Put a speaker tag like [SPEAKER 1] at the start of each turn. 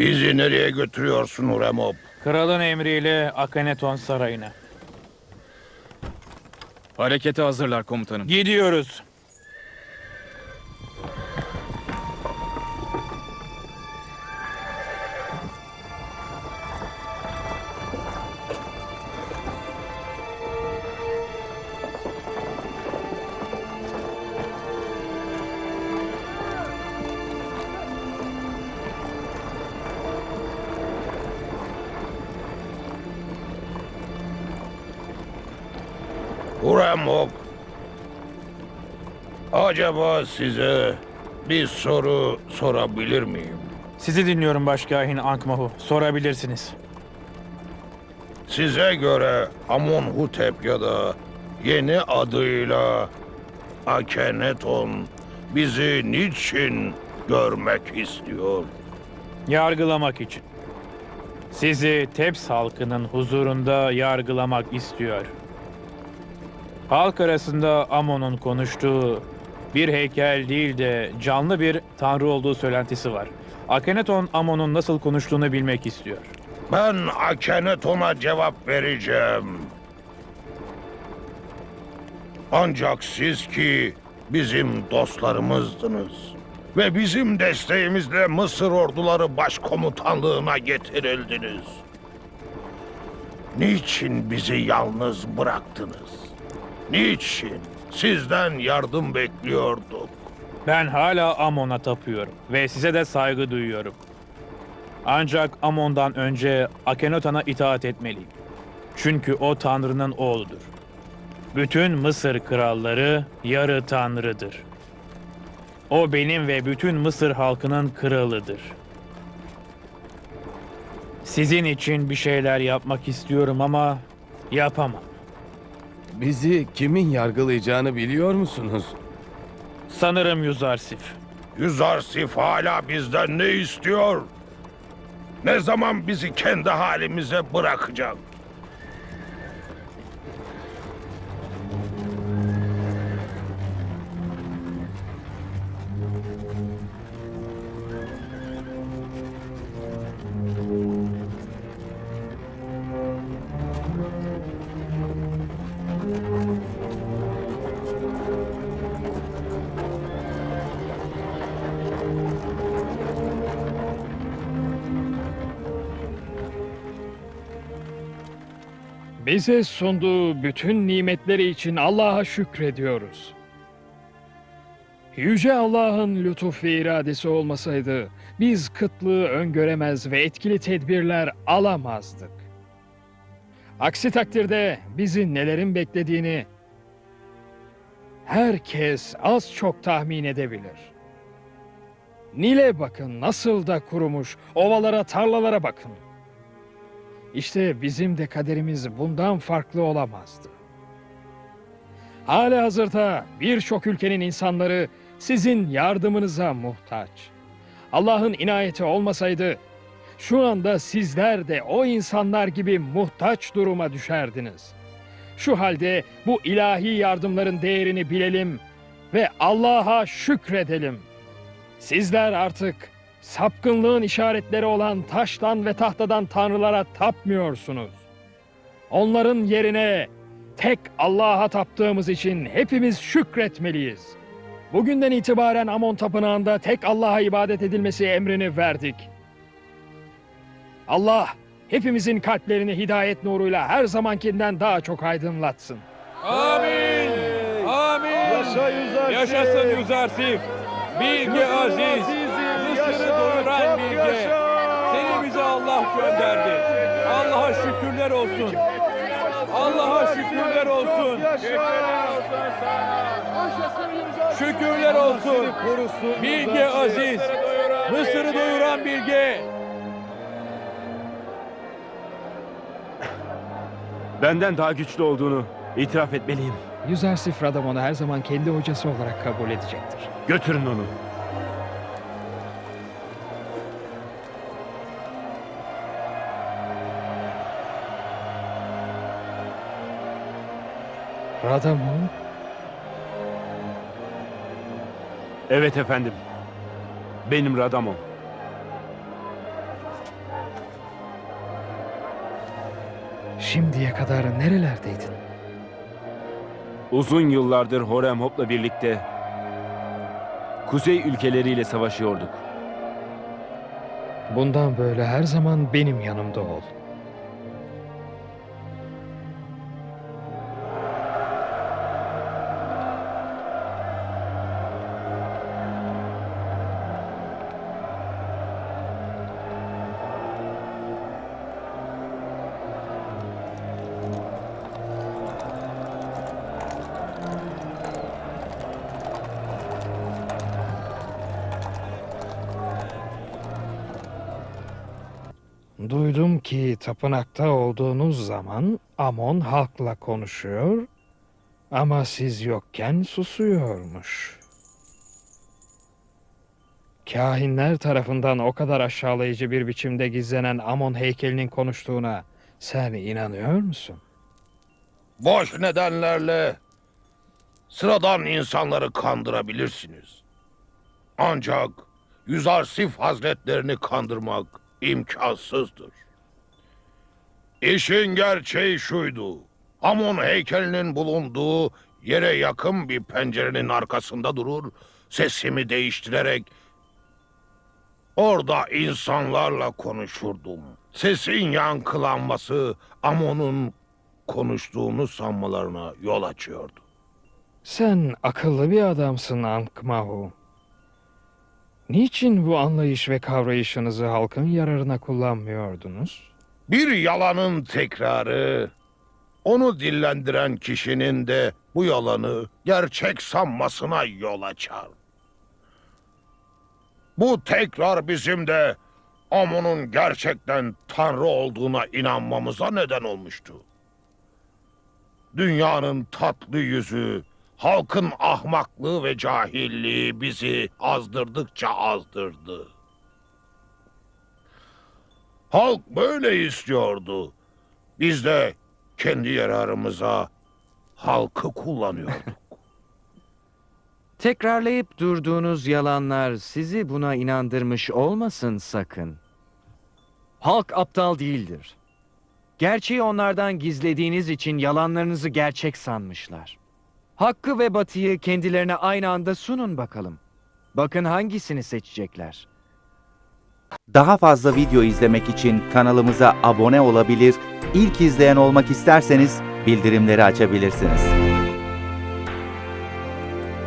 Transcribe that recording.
[SPEAKER 1] Bizi nereye götürüyorsun Uremop?
[SPEAKER 2] Kralın emriyle Akhenaton sarayına.
[SPEAKER 3] Harekete hazırlar komutanım.
[SPEAKER 2] Gidiyoruz.
[SPEAKER 1] Uremop. Acaba size bir soru sorabilir miyim?
[SPEAKER 2] Sizi dinliyorum Başkahin Ankmahu. Sorabilirsiniz.
[SPEAKER 1] Size göre Amonhotep ya da yeni adıyla Akhenaton bizi niçin görmek istiyor?
[SPEAKER 2] Yargılamak için. Sizi Teps halkının huzurunda yargılamak istiyor. Halk arasında Amon'un konuştuğu bir heykel değil de canlı bir tanrı olduğu söylentisi var. Akhenaton Amon'un nasıl konuştuğunu bilmek istiyor.
[SPEAKER 1] Ben Akhenaton'a cevap vereceğim. Ancak siz ki bizim dostlarımızdınız. Ve bizim desteğimizle Mısır orduları başkomutanlığına getirildiniz. Niçin bizi yalnız bıraktınız? Niçin? Sizden yardım bekliyorduk.
[SPEAKER 2] Ben hala Amon'a tapıyorum ve size de saygı duyuyorum. Ancak Amon'dan önce Akhenaton'a itaat etmeliyim. Çünkü o Tanrı'nın oğludur. Bütün Mısır kralları yarı Tanrı'dır. O benim ve bütün Mısır halkının kralıdır. Sizin için bir şeyler yapmak istiyorum ama yapamam.
[SPEAKER 4] Bizi kimin yargılayacağını biliyor musunuz?
[SPEAKER 2] Sanırım Yuzarsif.
[SPEAKER 1] Yüzarsif hala bizden ne istiyor? Ne zaman bizi kendi halimize bırakacak?
[SPEAKER 5] Bize sunduğu bütün nimetleri için Allah'a şükrediyoruz. Yüce Allah'ın lütuf ve iradesi olmasaydı biz kıtlığı öngöremez ve etkili tedbirler alamazdık. Aksi takdirde bizi nelerin beklediğini herkes az çok tahmin edebilir. Nil'e bakın nasıl da kurumuş, ovalara, tarlalara bakın. İşte bizim de kaderimiz bundan farklı olamazdı. Hala hazırda birçok ülkenin insanları sizin yardımınıza muhtaç. Allah'ın inayeti olmasaydı şu anda sizler de o insanlar gibi muhtaç duruma düşerdiniz. Şu halde bu ilahi yardımların değerini bilelim ve Allah'a şükredelim. Sizler artık sapkınlığın işaretleri olan taştan ve tahtadan tanrılara tapmıyorsunuz. Onların yerine tek Allah'a taptığımız için hepimiz şükretmeliyiz. Bugünden itibaren Amon Tapınağı'nda tek Allah'a ibadet edilmesi emrini verdik. Allah hepimizin kalplerini hidayet nuruyla her zamankinden daha çok aydınlatsın.
[SPEAKER 6] Amin. Amin. Yaşasın Yüzarsif. Bilge Aziz. Mısır'ı doyuran Bilge. Seni bize Allah gönderdi. Allah'a şükürler olsun. Allah'a şükürler olsun. Şükürler olsun. Bilge Aziz. Mısır'ı doyuran Bilge.
[SPEAKER 7] Benden daha güçlü olduğunu itiraf etmeliyim.
[SPEAKER 5] Yüzersif Radam onu her zaman kendi hocası olarak kabul edecektir.
[SPEAKER 7] Götürün onu.
[SPEAKER 5] Rada mı?
[SPEAKER 7] Evet efendim. Benim Radamon.
[SPEAKER 5] Şimdiye kadar nerelerdeydin?
[SPEAKER 7] Uzun yıllardır Horem Hop'la birlikte kuzey ülkeleriyle savaşıyorduk.
[SPEAKER 5] Bundan böyle her zaman benim yanımda ol. Duydum ki tapınakta olduğunuz zaman Amon halkla konuşuyor ama siz yokken susuyormuş. Kahinler tarafından o kadar aşağılayıcı bir biçimde gizlenen Amon heykelinin konuştuğuna sen inanıyor musun?
[SPEAKER 1] Boş nedenlerle sıradan insanları kandırabilirsiniz. Ancak Yüzarsif Hazretlerini kandırmak imkansızdır. İşin gerçeği şuydu. Amon heykelinin bulunduğu yere yakın bir pencerenin arkasında durur, sesimi değiştirerek orada insanlarla konuşurdum. Sesin yankılanması Amon'un konuştuğunu sanmalarına yol açıyordu.
[SPEAKER 5] Sen akıllı bir adamsın Ankmahu. Niçin bu anlayış ve kavrayışınızı halkın yararına kullanmıyordunuz?
[SPEAKER 1] Bir yalanın tekrarı, onu dillendiren kişinin de bu yalanı gerçek sanmasına yol açar. Bu tekrar bizim de Amon'un gerçekten Tanrı olduğuna inanmamıza neden olmuştu. Dünyanın tatlı yüzü, halkın ahmaklığı ve cahilliği bizi azdırdıkça azdırdı. Halk böyle istiyordu. Biz de kendi yararımıza halkı kullanıyorduk.
[SPEAKER 8] Tekrarlayıp durduğunuz yalanlar sizi buna inandırmış olmasın sakın. Halk aptal değildir. Gerçeği onlardan gizlediğiniz için yalanlarınızı gerçek sanmışlar. Hakkı ve batıyı kendilerine aynı anda sunun bakalım. Bakın hangisini seçecekler.
[SPEAKER 9] Daha fazla video izlemek için kanalımıza abone olabilir, ilk izleyen olmak isterseniz bildirimleri açabilirsiniz.